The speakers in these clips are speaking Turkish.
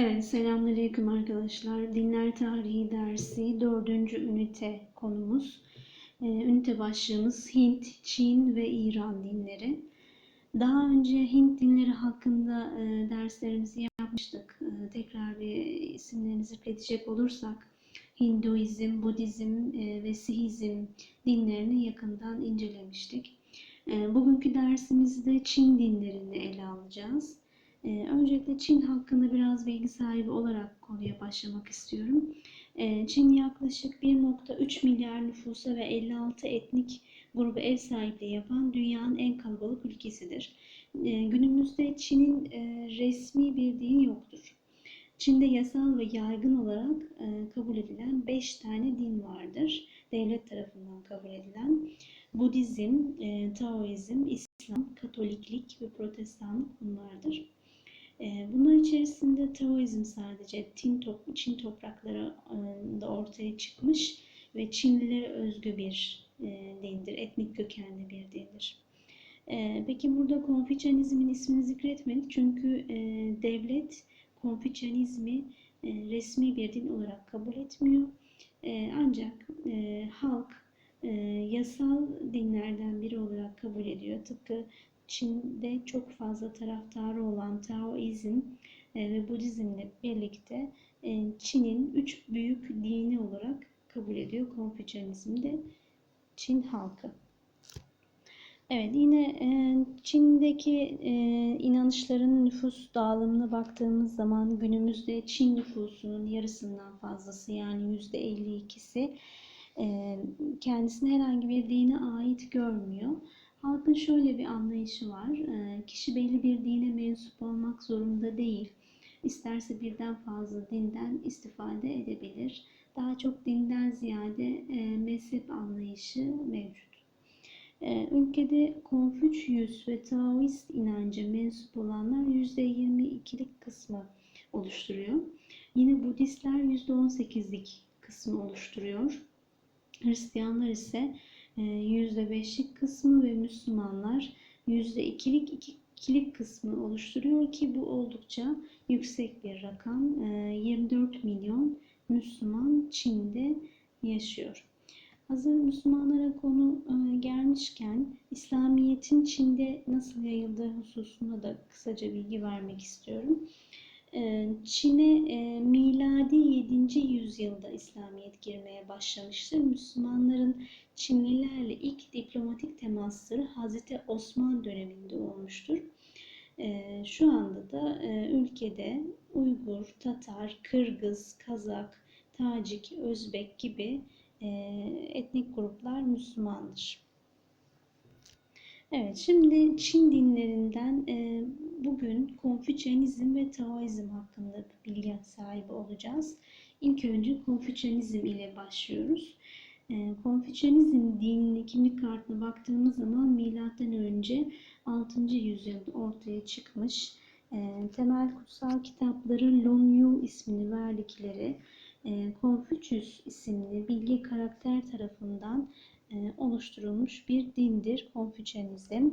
Evet, selamünaleyküm arkadaşlar. Dinler Tarihi dersi 4. ünite konumuz. Ee, ünite başlığımız Hint, Çin ve İran dinleri. Daha önce Hint dinleri hakkında e, derslerimizi yapmıştık. E, tekrar bir isimlerini zikredecek olursak Hinduizm, Budizm e, ve Sihizm dinlerini yakından incelemiştik. E, bugünkü dersimizde Çin dinlerini ele alacağız. Ee, öncelikle Çin hakkında biraz bilgi sahibi olarak konuya başlamak istiyorum. Ee, Çin yaklaşık 1.3 milyar nüfusa ve 56 etnik grubu ev sahipliği yapan dünyanın en kalabalık ülkesidir. Ee, günümüzde Çin'in e, resmi bir dini yoktur. Çin'de yasal ve yaygın olarak e, kabul edilen 5 tane din vardır. Devlet tarafından kabul edilen Budizm, e, Taoizm, İslam, Katoliklik ve Protestanlık bunlardır. Ee, bunlar içerisinde Taoizm sadece Çin, top, Çin topraklarında ortaya çıkmış ve Çinlilere özgü bir e, dindir, etnik kökenli bir dindir. Ee, peki burada Konfüçyanizmin ismini zikretmedik çünkü e, devlet Konfüçyanizmi e, resmi bir din olarak kabul etmiyor. Ancak halk yasal dinlerden biri olarak kabul ediyor. Tıpkı Çin'de çok fazla taraftarı olan Taoizm e, ve Budizmle birlikte e, Çin'in üç büyük dini olarak kabul ediyor Konfüçyanizm'de Çin halkı. Evet yine e, Çin'deki inanışların nüfus dağılımına baktığımız zaman günümüzde Çin nüfusunun yarısından fazlası yani yüzde 52'si kendisini herhangi bir dine ait görmüyor. Halkın şöyle bir anlayışı var. Ee, kişi belli bir dine mensup olmak zorunda değil. İsterse birden fazla dinden istifade edebilir. Daha çok dinden ziyade e, mezhep anlayışı mevcut. Ee, ülkede Konfüçyüs ve Taoist inancı mensup olanlar %22'lik kısmı oluşturuyor. Yine Budistler %18'lik kısmı oluşturuyor. Hristiyanlar ise %5'lik ee, kısmı ve Müslümanlar %2'lik ikilik kısmı oluşturuyor ki bu oldukça yüksek bir rakam. 24 ee, milyon Müslüman Çin'de yaşıyor. Hazır Müslümanlara konu e, gelmişken İslamiyet'in Çin'de nasıl yayıldığı hususuna da kısaca bilgi vermek istiyorum. Ee, Çin'e e, miladi 7. yüzyılda İslamiyet girmeye başlamıştır. Müslümanların Çinlilerle ilk diplomatik temasları Hazreti Osman döneminde olmuştur. Ee, şu anda da e, ülkede Uygur, Tatar, Kırgız, Kazak, Tacik, Özbek gibi e, etnik gruplar Müslümandır. Evet, şimdi Çin dinlerinden e, bugün Konfüçyanizm ve Taoizm hakkında bilgi sahibi olacağız. İlk önce Konfüçyanizm ile başlıyoruz. E, Konfüçyanizm dininin kimlik kartına baktığımız zaman milattan önce 6. yüzyılda ortaya çıkmış. E, temel kutsal kitapları Lonyu ismini verdikleri e, Konfüçyüs isimli bilgi karakter tarafından oluşturulmuş bir dindir Konfüçyanizm.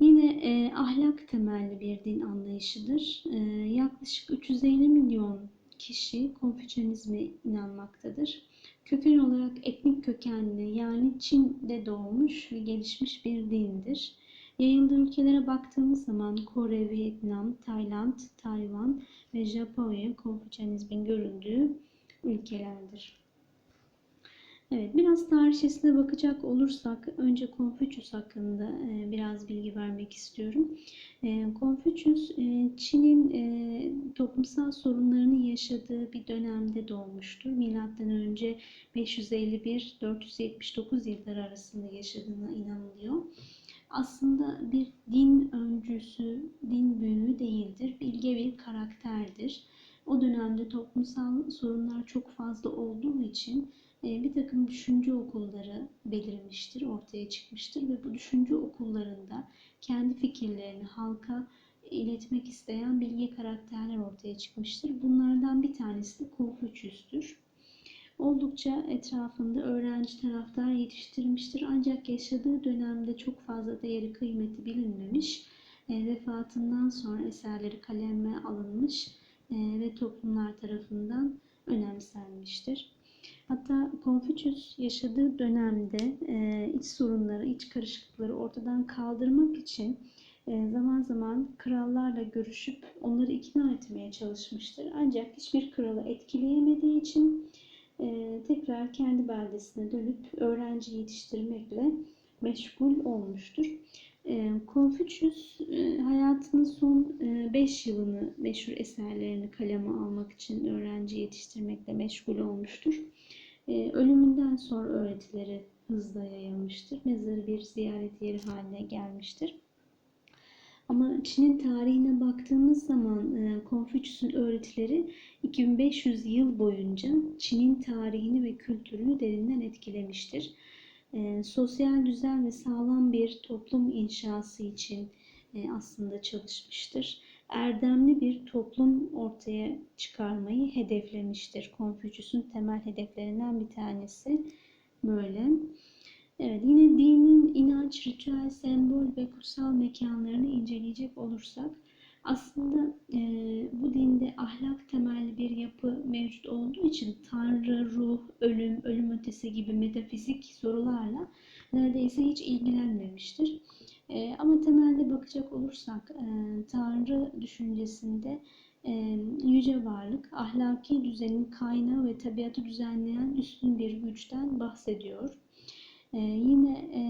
Yine e, ahlak temelli bir din anlayışıdır. E, yaklaşık 350 milyon kişi Konfüçyanizme inanmaktadır. Köken olarak etnik kökenli yani Çin'de doğmuş ve gelişmiş bir dindir. Yayıldığı ülkelere baktığımız zaman Kore, Vietnam, Tayland, Tayvan ve Japonya Konfüçyanizmin görüldüğü ülkelerdir. Evet, biraz tarihçesine bakacak olursak önce Konfüçyüs hakkında e, biraz bilgi vermek istiyorum. E, Konfüçyüs e, Çin'in toplumsal sorunlarını yaşadığı bir dönemde doğmuştur. Milattan önce 551-479 yılları arasında yaşadığına inanılıyor. Aslında bir din öncüsü, din büyüğü değildir. Bilge bir karakterdir. O dönemde toplumsal sorunlar çok fazla olduğu için e, bir takım düşünce okulları belirmiştir, ortaya çıkmıştır ve bu düşünce okullarında kendi fikirlerini halka iletmek isteyen bilgi karakterler ortaya çıkmıştır. Bunlardan bir tanesi de Konfüçyüs'tür. Oldukça etrafında öğrenci taraftar yetiştirmiştir ancak yaşadığı dönemde çok fazla değeri kıymeti bilinmemiş. E, vefatından sonra eserleri kaleme alınmış e, ve toplumlar tarafından önemsenmiştir. Hatta Konfüçyüs yaşadığı dönemde e, iç sorunları, iç karışıklıkları ortadan kaldırmak için e, zaman zaman krallarla görüşüp onları ikna etmeye çalışmıştır. Ancak hiçbir kralı etkileyemediği için e, tekrar kendi beldesine dönüp öğrenci yetiştirmekle meşgul olmuştur. Konfüçyüs hayatının son 5 yılını meşhur eserlerini kaleme almak için öğrenci yetiştirmekle meşgul olmuştur. Ölümünden sonra öğretileri hızla yayılmıştır. Mezarı bir ziyaret yeri haline gelmiştir. Ama Çin'in tarihine baktığımız zaman Konfüçyüs'ün öğretileri 2500 yıl boyunca Çin'in tarihini ve kültürünü derinden etkilemiştir e, sosyal düzen ve sağlam bir toplum inşası için e, aslında çalışmıştır. Erdemli bir toplum ortaya çıkarmayı hedeflemiştir. Konfüçyüs'ün temel hedeflerinden bir tanesi böyle. Evet, yine dinin inanç, ritüel, sembol ve kutsal mekanlarını inceleyecek olursak aslında e, bu dinde ahlak temelli bir yapı mevcut olduğu için Tanrı, ruh, ölüm, ölüm ötesi gibi metafizik sorularla neredeyse hiç ilgilenmemiştir. E, ama temelde bakacak olursak e, Tanrı düşüncesinde e, yüce varlık, ahlaki düzenin kaynağı ve tabiatı düzenleyen üstün bir güçten bahsediyor. Ee, yine e,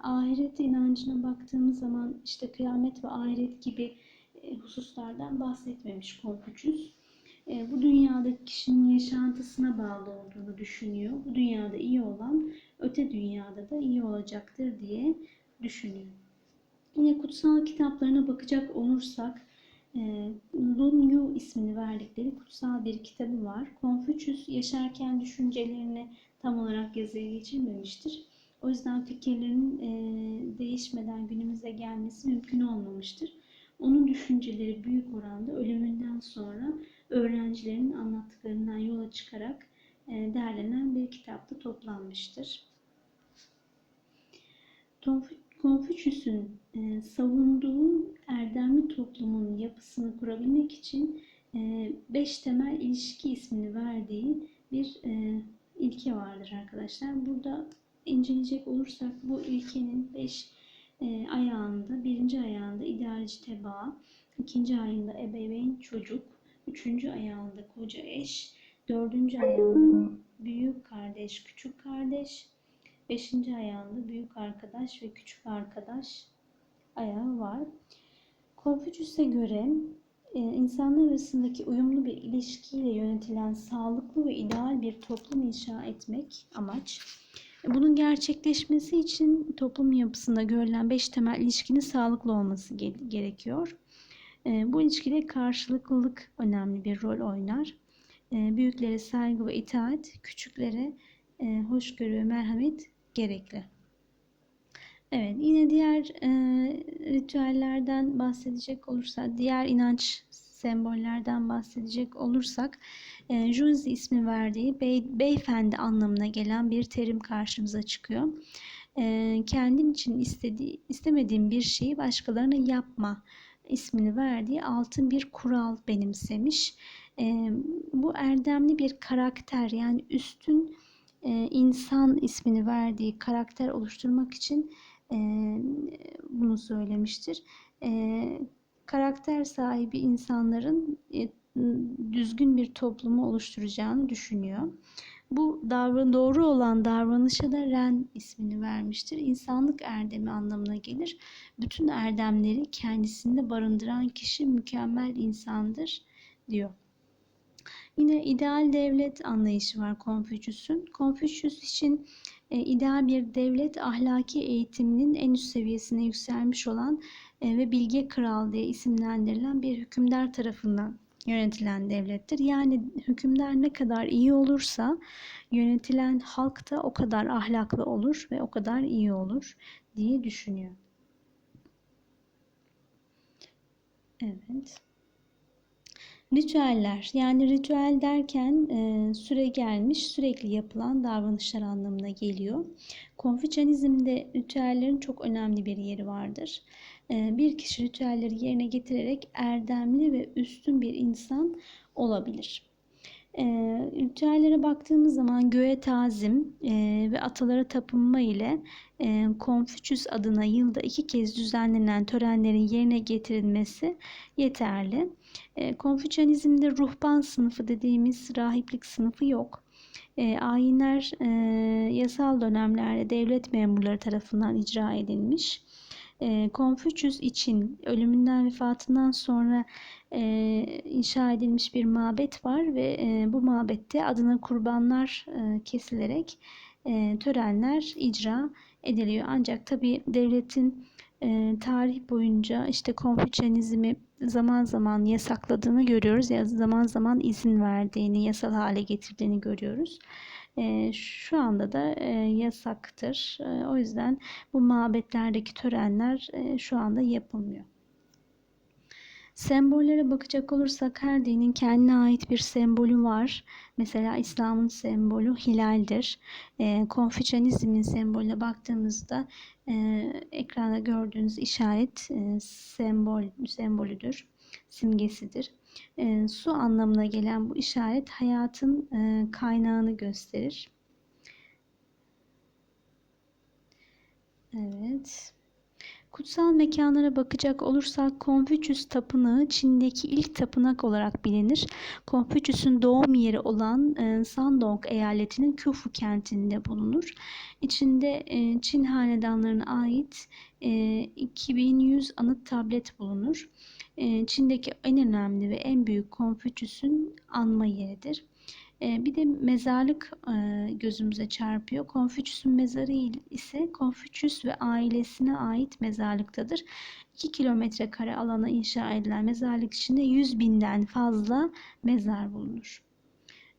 ahiret inancına baktığımız zaman işte kıyamet ve ahiret gibi e, hususlardan bahsetmemiş Konfüçyüs. E, bu dünyada kişinin yaşantısına bağlı olduğunu düşünüyor. Bu dünyada iyi olan öte dünyada da iyi olacaktır diye düşünüyor. Yine kutsal kitaplarına bakacak olursak e, Lun Yu ismini verdikleri kutsal bir kitabı var. Konfüçyüs yaşarken düşüncelerini tam olarak yazıya geçirmemiştir. O yüzden fikirlerinin değişmeden günümüze gelmesi mümkün olmamıştır. Onun düşünceleri büyük oranda ölümünden sonra öğrencilerinin anlattıklarından yola çıkarak e, derlenen bir kitapta toplanmıştır. Konfüçyüs'ün e, savunduğu erdemli toplumun yapısını kurabilmek için e, beş temel ilişki ismini verdiği bir ilke vardır arkadaşlar. Burada inceleyecek olursak bu ilkenin beş e, ayağında, birinci ayağında idealci tebaa, ikinci ayağında ebeveyn çocuk, üçüncü ayağında koca eş, dördüncü ayağında büyük kardeş, küçük kardeş, beşinci ayağında büyük arkadaş ve küçük arkadaş ayağı var. Konfüçyüs'e göre e, insanlar arasındaki uyumlu bir ilişkiyle yönetilen sağlıklı ve ideal bir toplum inşa etmek amaç. Bunun gerçekleşmesi için toplum yapısında görülen beş temel ilişkinin sağlıklı olması gerekiyor. Ee, bu ilişkide karşılıklılık önemli bir rol oynar. Büyüklere saygı ve itaat, küçüklere e, hoşgörü ve merhamet gerekli. Evet, yine diğer e, ritüellerden bahsedecek olursa, diğer inanç sembollerden bahsedecek olursak e, Junzi ismi verdiği bey, beyefendi anlamına gelen bir terim karşımıza çıkıyor. E, kendim için istediği, istemediğim bir şeyi başkalarına yapma ismini verdiği altın bir kural benimsemiş. E, bu erdemli bir karakter yani üstün insan ismini verdiği karakter oluşturmak için e, bunu söylemiştir. E, karakter sahibi insanların e, düzgün bir toplumu oluşturacağını düşünüyor. Bu davran doğru olan davranışa da Ren ismini vermiştir. İnsanlık erdemi anlamına gelir. Bütün erdemleri kendisinde barındıran kişi mükemmel insandır diyor. Yine ideal devlet anlayışı var Konfüçyüs'ün. Konfüçyüs için e, ideal bir devlet ahlaki eğitiminin en üst seviyesine yükselmiş olan e, ve bilge kral diye isimlendirilen bir hükümdar tarafından yönetilen devlettir. Yani hükümdar ne kadar iyi olursa yönetilen halk da o kadar ahlaklı olur ve o kadar iyi olur diye düşünüyor. Evet. Ritüeller yani ritüel derken e, süre gelmiş sürekli yapılan davranışlar anlamına geliyor. Konfüçyanizmde ritüellerin çok önemli bir yeri vardır. E, bir kişi ritüelleri yerine getirerek erdemli ve üstün bir insan olabilir. E, ritüellere baktığımız zaman göğe tazim e, ve atalara tapınma ile e, Konfüçyüs adına yılda iki kez düzenlenen törenlerin yerine getirilmesi yeterli. E, Konfüçyanizmde ruhban sınıfı dediğimiz rahiplik sınıfı yok. E, ayinler e, yasal dönemlerde devlet memurları tarafından icra edilmiş. E, Konfüçyüs için ölümünden vefatından sonra inşa edilmiş bir mabet var ve bu mabette adına kurbanlar kesilerek törenler icra ediliyor. Ancak tabi devletin tarih boyunca işte Konfüçyanizmi zaman zaman yasakladığını görüyoruz ya zaman zaman izin verdiğini, yasal hale getirdiğini görüyoruz. E, şu anda da e, yasaktır. E, o yüzden bu mabetlerdeki törenler e, şu anda yapılmıyor. Sembollere bakacak olursak her dinin kendine ait bir sembolü var. Mesela İslam'ın sembolü hilaldir. E, Konfüçyanizmin sembolüne baktığımızda e, ekranda gördüğünüz işaret e, sembol sembolüdür, simgesidir. E, su anlamına gelen bu işaret hayatın e, kaynağını gösterir. Evet. Kutsal mekanlara bakacak olursak Konfüçyüs Tapınağı Çin'deki ilk tapınak olarak bilinir. Konfüçyüs'ün doğum yeri olan e, Shandong eyaletinin Küfu kentinde bulunur. İçinde e, Çin hanedanlarına ait e, 2100 anıt tablet bulunur. E, Çin'deki en önemli ve en büyük Konfüçyüs'ün anma yeridir. Ee, bir de mezarlık e, gözümüze çarpıyor. Konfüçyüs'ün mezarı ise Konfüçyüs ve ailesine ait mezarlıktadır. 2 kilometre kare alana inşa edilen mezarlık içinde 100 binden fazla mezar bulunur.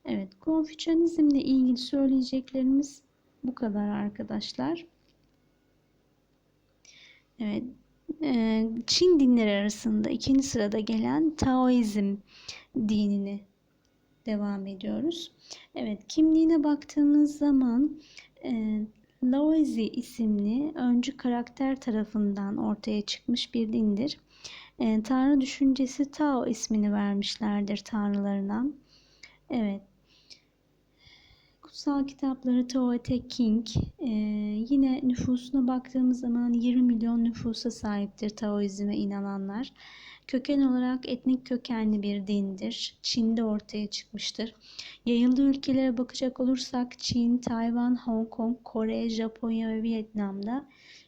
Evet, Konfüçyanizmle ilgili söyleyeceklerimiz bu kadar arkadaşlar. Evet, e, Çin dinleri arasında ikinci sırada gelen Taoizm dinini devam ediyoruz. Evet kimliğine baktığımız zaman e, Laozi isimli öncü karakter tarafından ortaya çıkmış bir dindir. E, Tanrı düşüncesi Tao ismini vermişlerdir tanrılarına. Evet. Kutsal kitapları Tao Te King. E, yine nüfusuna baktığımız zaman 20 milyon nüfusa sahiptir Taoizme inananlar. Köken olarak etnik kökenli bir dindir. Çin'de ortaya çıkmıştır. Yayıldığı ülkelere bakacak olursak Çin, Tayvan, Hong Kong, Kore, Japonya ve Vietnam'da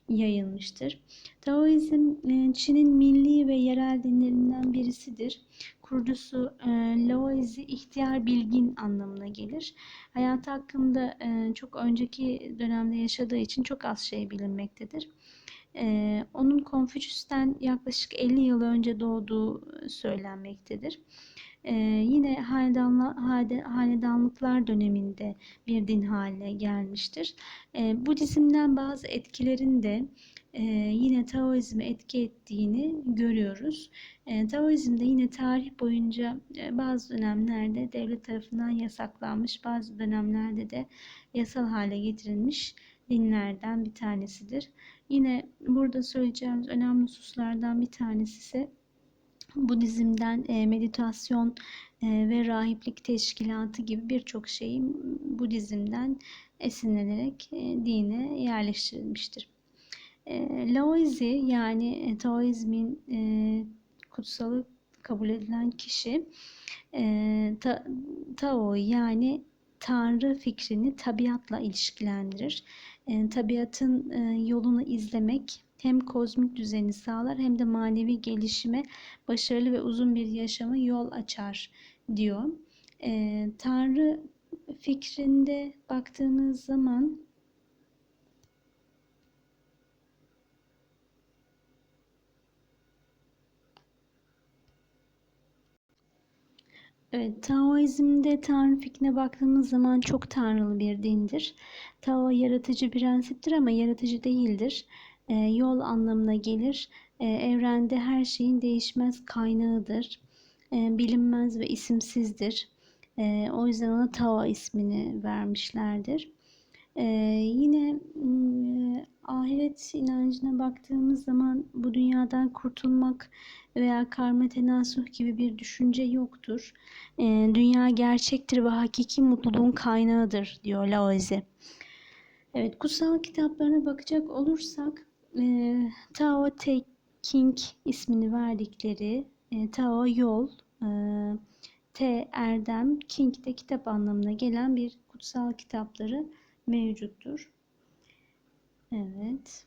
yayılmıştır. Taoizm e, Çin'in milli ve yerel dinlerinden birisidir. Kurucusu e, Laozi ihtiyar bilgin anlamına gelir. Hayatı hakkında e, çok önceki dönemde yaşadığı için çok az şey bilinmektedir. Onun Konfüçyüs'ten yaklaşık 50 yıl önce doğduğu söylenmektedir. Yine hanedanlıklar döneminde bir din haline gelmiştir. Budizm'den bazı etkilerin de e, yine Taoizm'e etki ettiğini görüyoruz. E, Taoizm'de yine tarih boyunca e, bazı dönemlerde devlet tarafından yasaklanmış, bazı dönemlerde de yasal hale getirilmiş dinlerden bir tanesidir. Yine burada söyleyeceğimiz önemli hususlardan bir tanesi ise Budizm'den e, meditasyon e, ve rahiplik teşkilatı gibi birçok şeyin Budizm'den esinlenerek e, dine yerleştirilmiştir. Laozi yani Taoizmin kutsalı kabul edilen kişi Tao yani Tanrı fikrini tabiatla ilişkilendirir e, tabiatın e, yolunu izlemek hem kozmik düzeni sağlar hem de manevi gelişime başarılı ve uzun bir yaşama yol açar diyor. E, Tanrı fikrinde baktığımız zaman Evet, Taoizm'de Tanrı fikrine baktığımız zaman çok tanrılı bir dindir. Tao yaratıcı prensiptir ama yaratıcı değildir. E, yol anlamına gelir. E, evrende her şeyin değişmez kaynağıdır. E, bilinmez ve isimsizdir. E, o yüzden ona Tao ismini vermişlerdir. Ee, yine mm, ahiret inancına baktığımız zaman bu dünyadan kurtulmak veya karma tenasuh gibi bir düşünce yoktur. Ee, dünya gerçektir ve hakiki mutluluğun kaynağıdır diyor Laozi. Evet, kutsal kitaplarına bakacak olursak e, Tao Te King ismini verdikleri e, Tao yol, e, T erdem, King de kitap anlamına gelen bir kutsal kitapları mevcuttur. Evet.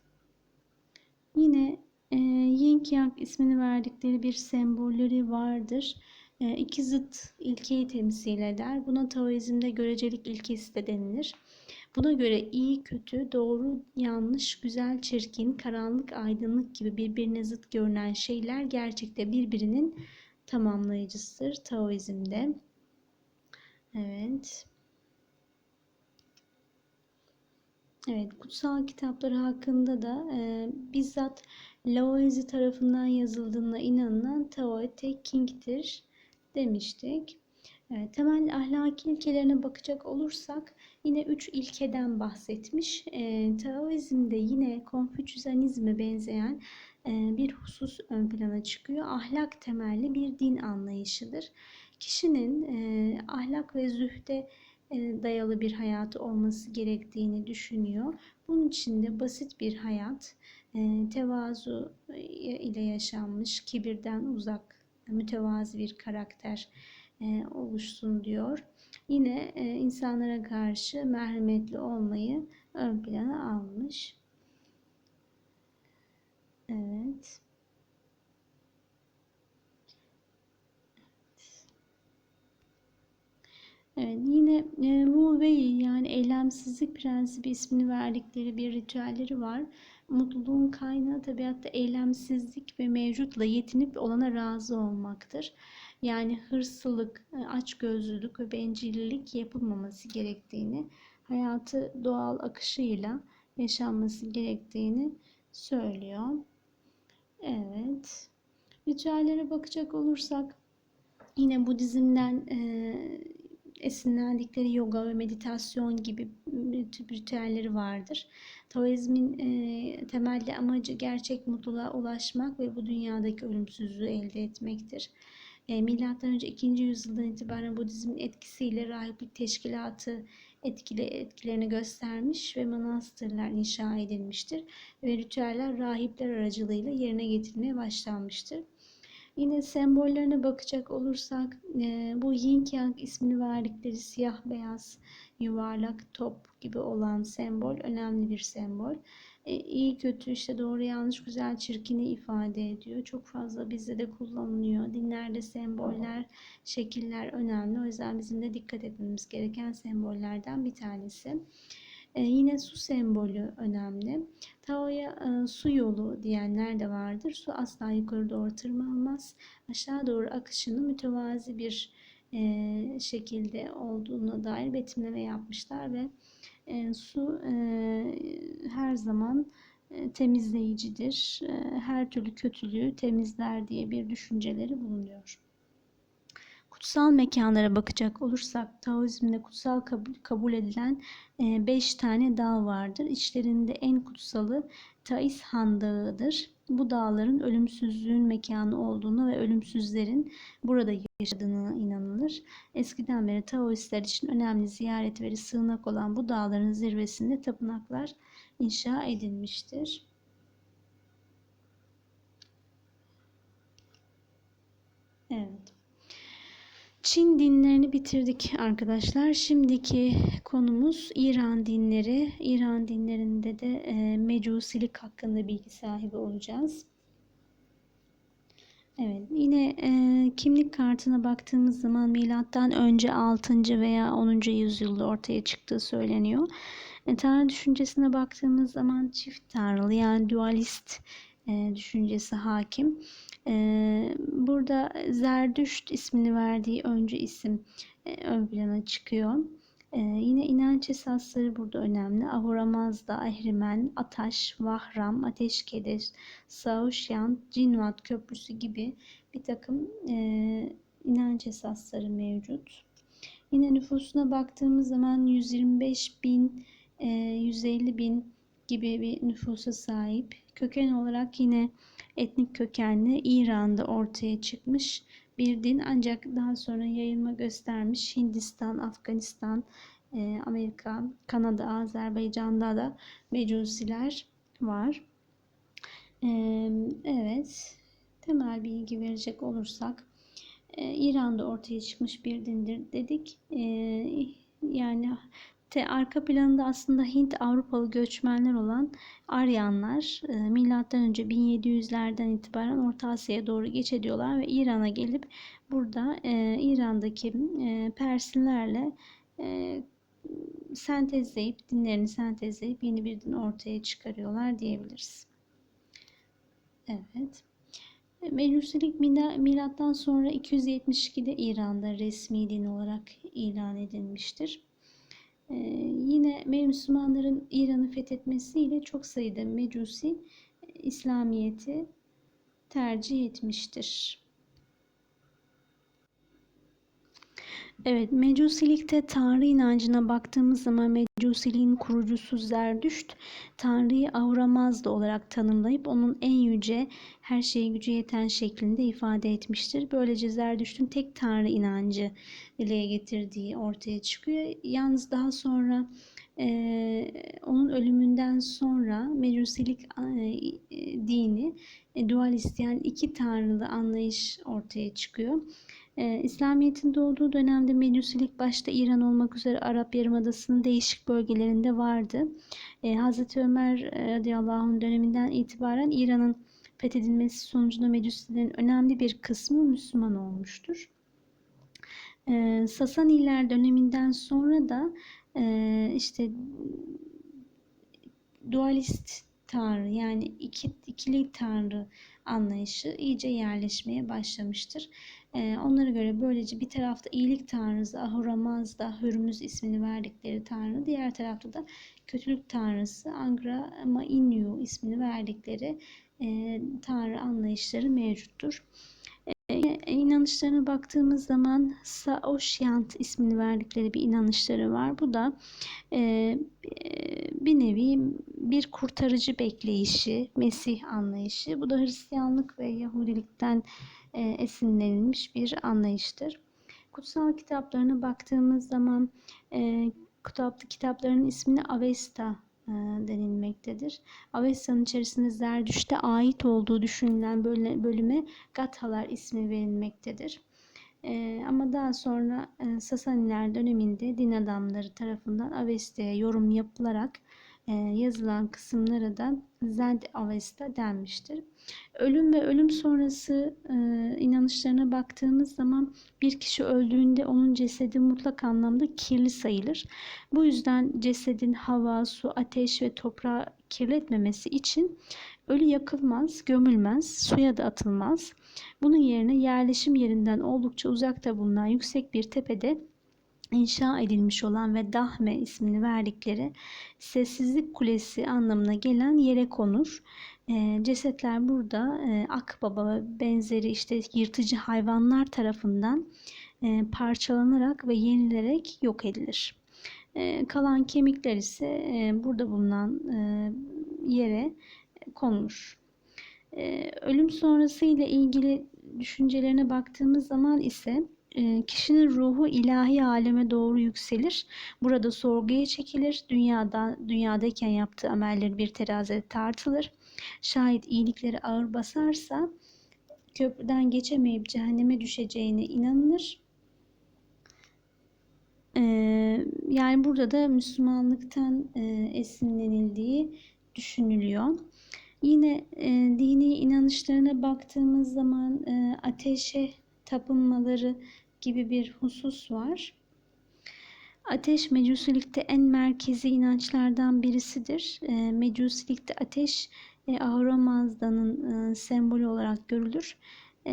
Yine e, Yin Yang ismini verdikleri bir sembolleri vardır. E, iki zıt ilkeyi temsil eder. Buna Taoizm'de görecelik ilkesi de denilir. Buna göre iyi, kötü, doğru, yanlış, güzel, çirkin, karanlık, aydınlık gibi birbirine zıt görünen şeyler gerçekte birbirinin tamamlayıcısıdır Taoizm'de. Evet. Evet, kutsal kitapları hakkında da e, bizzat Laozi tarafından yazıldığına inanılan Tao Te King'tir demiştik. Evet, temel ahlaki ilkelerine bakacak olursak yine üç ilkeden bahsetmiş. E, Taoizm'de yine Konfüçyüzanizme benzeyen e, bir husus ön plana çıkıyor. Ahlak temelli bir din anlayışıdır. Kişinin e, ahlak ve zühde e, dayalı bir hayatı olması gerektiğini düşünüyor. Bunun için de basit bir hayat, e, tevazu ile yaşanmış, kibirden uzak, mütevazi bir karakter e, oluşsun diyor. Yine insanlara karşı merhametli olmayı ön plana almış. Evet. Evet, yine e, Wei yani eylemsizlik prensibi ismini verdikleri bir ritüelleri var. Mutluluğun kaynağı tabiatta eylemsizlik ve mevcutla yetinip olana razı olmaktır. Yani hırsızlık, e, açgözlülük ve bencillik yapılmaması gerektiğini, hayatı doğal akışıyla yaşanması gerektiğini söylüyor. Evet. Ritüellere bakacak olursak yine Budizm'den e, esinlendikleri yoga ve meditasyon gibi ritüelleri vardır. Taoizmin e, temelli amacı gerçek mutluluğa ulaşmak ve bu dünyadaki ölümsüzlüğü elde etmektir. E, Milattan önce 2. yüzyıldan itibaren Budizmin etkisiyle rahiplik teşkilatı etkili etkilerini göstermiş ve manastırlar inşa edilmiştir ve ritüeller rahipler aracılığıyla yerine getirilmeye başlanmıştır. Yine sembollerine bakacak olursak e, bu yin yang ismini verdikleri siyah beyaz yuvarlak top gibi olan sembol önemli bir sembol. E, iyi kötü işte doğru yanlış güzel çirkini ifade ediyor. Çok fazla bizde de kullanılıyor. Dinlerde semboller, şekiller önemli. O yüzden bizim de dikkat etmemiz gereken sembollerden bir tanesi. E, yine su sembolü önemli. Tao'ya e, su yolu diyenler de vardır. Su asla yukarı doğru tırmanmaz. Aşağı doğru akışını mütevazi bir e, şekilde olduğuna dair betimleme yapmışlar ve e, su e, her zaman e, temizleyicidir. E, her türlü kötülüğü temizler diye bir düşünceleri bulunuyor. Kutsal mekanlara bakacak olursak Taoizm'de kutsal kabul, kabul edilen 5 e, tane dağ vardır. İçlerinde en kutsalı Tais Han Dağı'dır. Bu dağların ölümsüzlüğün mekanı olduğunu ve ölümsüzlerin burada yaşadığına inanılır. Eskiden beri Taoistler için önemli ziyaret ve sığınak olan bu dağların zirvesinde tapınaklar inşa edilmiştir. Evet. Çin dinlerini bitirdik arkadaşlar. Şimdiki konumuz İran dinleri. İran dinlerinde de e, mecusilik hakkında bilgi sahibi olacağız. Evet, yine e, kimlik kartına baktığımız zaman milattan önce 6. veya 10. yüzyılda ortaya çıktığı söyleniyor. E, tanrı düşüncesine baktığımız zaman çift tanrılı yani dualist e, düşüncesi hakim. E, burada Zerdüşt ismini verdiği öncü isim e, ön plana çıkıyor. Yine inanç esasları burada önemli. Ahura Mazda, Ahrimen, Ataş, Vahram, Ateşkede, Sauşyan, Cinvat Köprüsü gibi bir takım inanç esasları mevcut. Yine nüfusuna baktığımız zaman 125 bin e, 150 bin gibi bir nüfusa sahip. Köken olarak yine etnik kökenli İran'da ortaya çıkmış bir din ancak daha sonra yayılma göstermiş Hindistan, Afganistan, e, Amerika, Kanada, Azerbaycan'da da mecusiler var. E, evet, temel bilgi verecek olursak e, İran'da ortaya çıkmış bir dindir dedik. Yani te, arka planında aslında Hint Avrupalı göçmenler olan Aryanlar e, milattan önce 1700'lerden itibaren Orta Asya'ya doğru geç ediyorlar ve İran'a gelip burada e, İran'daki e, Perslilerle e, sentezleyip dinlerini sentezleyip yeni bir din ortaya çıkarıyorlar diyebiliriz. Evet. Mecusilik milattan sonra 272'de İran'da resmi din olarak ilan edilmiştir. Ee, yine Müslümanların İran'ı fethetmesiyle çok sayıda Mecusi İslamiyet'i tercih etmiştir. Evet, Mecusilikte Tanrı inancına baktığımız zaman Mecusiliğin kurucusu Zerdüşt, Tanrı'yı Ahura olarak tanımlayıp onun en yüce, her şeye gücü yeten şeklinde ifade etmiştir. Böylece Zerdüşt'ün tek Tanrı inancı dile getirdiği ortaya çıkıyor. Yalnız daha sonra e, onun ölümünden sonra Mecusilik e, dini e, dualist yani iki tanrılı anlayış ortaya çıkıyor. Ee, İslamiyet'in doğduğu dönemde Mecusilik başta İran olmak üzere Arap Yarımadası'nın değişik bölgelerinde vardı. Ee, Hazreti Ömer e, radıyallahu anh döneminden itibaren İran'ın fethedilmesi sonucunda Mecusilerin önemli bir kısmı Müslüman olmuştur. Ee, Sasaniler döneminden sonra da e, işte dualist tanrı yani iki, ikili tanrı anlayışı iyice yerleşmeye başlamıştır. Ee, onlara göre böylece bir tarafta iyilik tanrısı Ahura Mazda, Hürmüz ismini verdikleri tanrı, diğer tarafta da kötülük tanrısı Angra Mainyu ismini verdikleri e, tanrı anlayışları mevcuttur. E, inanışlarına baktığımız zaman Saoshyant ismini verdikleri bir inanışları var. Bu da e, e, bir nevi bir kurtarıcı bekleyişi, Mesih anlayışı. Bu da Hristiyanlık ve Yahudilikten e, esinlenilmiş bir anlayıştır. Kutsal kitaplarına baktığımız zaman e, kitaplı kitapların ismini Avesta denilmektedir. Avesta'nın içerisinde Zerdüşt'e ait olduğu düşünülen bölüme Gathalar ismi verilmektedir. E, ama daha sonra e, Sasaniler döneminde din adamları tarafından Avesta'ya yorum yapılarak e, yazılan kısımlara da Zend Avesta denmiştir. Ölüm ve ölüm sonrası e, inanışlarına baktığımız zaman bir kişi öldüğünde onun cesedi mutlak anlamda kirli sayılır. Bu yüzden cesedin hava, su, ateş ve toprağı kirletmemesi için ölü yakılmaz, gömülmez, suya da atılmaz. Bunun yerine yerleşim yerinden oldukça uzakta bulunan yüksek bir tepede inşa edilmiş olan ve Dahme ismini verdikleri sessizlik kulesi anlamına gelen yere konur. E, cesetler burada e, akbaba benzeri işte yırtıcı hayvanlar tarafından e, parçalanarak ve yenilerek yok edilir. E, kalan kemikler ise e, burada bulunan e, yere konur. E, ölüm sonrası ile ilgili düşüncelerine baktığımız zaman ise kişinin ruhu ilahi aleme doğru yükselir. Burada sorguya çekilir. Dünyada dünyadayken yaptığı amelleri bir terazide tartılır. Şayet iyilikleri ağır basarsa köprüden geçemeyip cehenneme düşeceğine inanılır. Ee, yani burada da Müslümanlıktan e, esinlenildiği düşünülüyor. Yine e, dini inanışlarına baktığımız zaman e, ateşe tapınmaları gibi bir husus var. Ateş mecusilikte en merkezi inançlardan birisidir. E, mecusilikte ateş e, Ahura Mazda'nın e, sembolü olarak görülür e,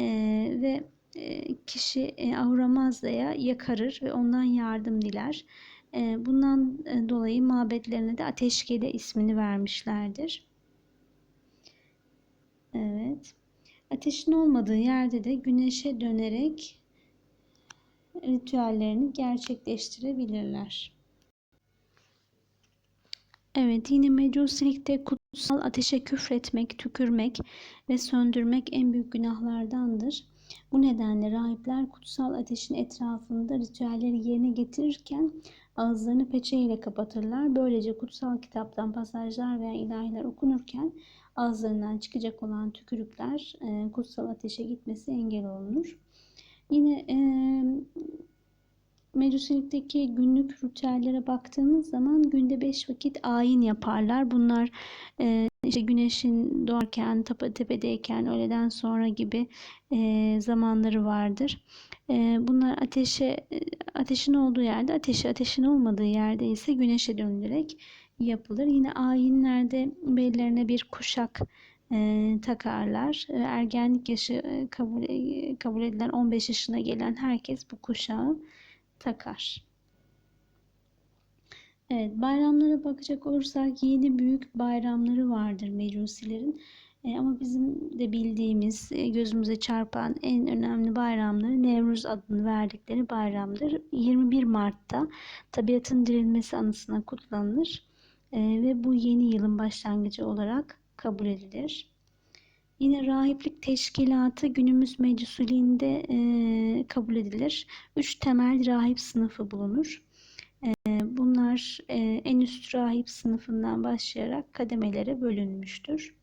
ve e, kişi e, Ahura Mazda'ya yakarır ve ondan yardım diler. E, bundan e, dolayı mabetlerine de Ateşkele ismini vermişlerdir. Evet. Ateşin olmadığı yerde de güneşe dönerek ritüellerini gerçekleştirebilirler. Evet, yine mecusilikte kutsal ateşe küfretmek, tükürmek ve söndürmek en büyük günahlardandır. Bu nedenle rahipler kutsal ateşin etrafında ritüelleri yerine getirirken ağızlarını peçeyle kapatırlar. Böylece kutsal kitaptan pasajlar veya ilahiler okunurken ağızlarından çıkacak olan tükürükler e, kutsal ateşe gitmesi engel olunur. Yine e, Mecusilikteki günlük ritüellere baktığımız zaman günde beş vakit ayin yaparlar. Bunlar e, işte güneşin doğarken, tepedeyken, öğleden sonra gibi e, zamanları vardır. E, bunlar ateşe, ateşin olduğu yerde, ateşi ateşin olmadığı yerde ise güneşe döndürerek yapılır. Yine ayinlerde bellerine bir kuşak e, takarlar. Ergenlik yaşı e, kabul, e, kabul edilen 15 yaşına gelen herkes bu kuşağı takar. Evet, bayramlara bakacak olursak yedi büyük bayramları vardır mecusilerin. E, ama bizim de bildiğimiz, e, gözümüze çarpan en önemli bayramları Nevruz adını verdikleri bayramdır. 21 Mart'ta tabiatın dirilmesi anısına kutlanır e, ve bu yeni yılın başlangıcı olarak kabul edilir. Yine rahiplik teşkilatı günümüz mecusulinde e, kabul edilir. Üç temel rahip sınıfı bulunur. E, bunlar e, en üst rahip sınıfından başlayarak kademelere bölünmüştür.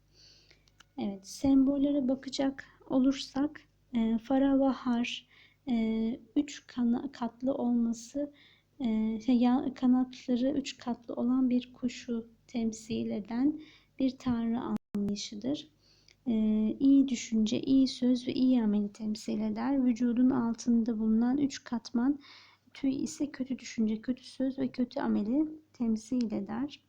Evet, sembollere bakacak olursak e, Fara ve Har e, üç kana, katlı olması e, şey, kanatları üç katlı olan bir kuşu temsil eden bir tanrı anlayışıdır e, iyi düşünce, iyi söz ve iyi ameli temsil eder. Vücudun altında bulunan üç katman tüy ise kötü düşünce, kötü söz ve kötü ameli temsil eder.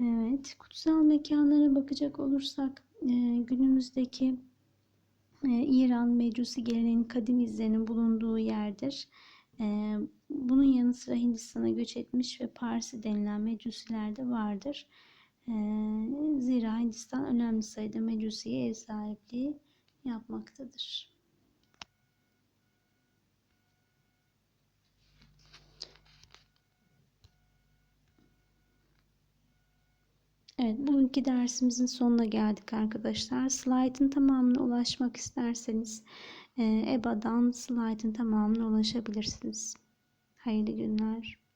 Evet, kutsal mekanlara bakacak olursak e, günümüzdeki e, İran Mecusi geleneğinin kadim izlerinin bulunduğu yerdir. E, bunun yanı sıra Hindistan'a göç etmiş ve Parsi denilen Mecusiler de vardır. Ee, zira Hindistan önemli sayıda mecusiye ev sahipliği yapmaktadır. Evet, bugünkü dersimizin sonuna geldik arkadaşlar. Slide'ın tamamına ulaşmak isterseniz EBA'dan slide'ın tamamına ulaşabilirsiniz. Hayırlı günler.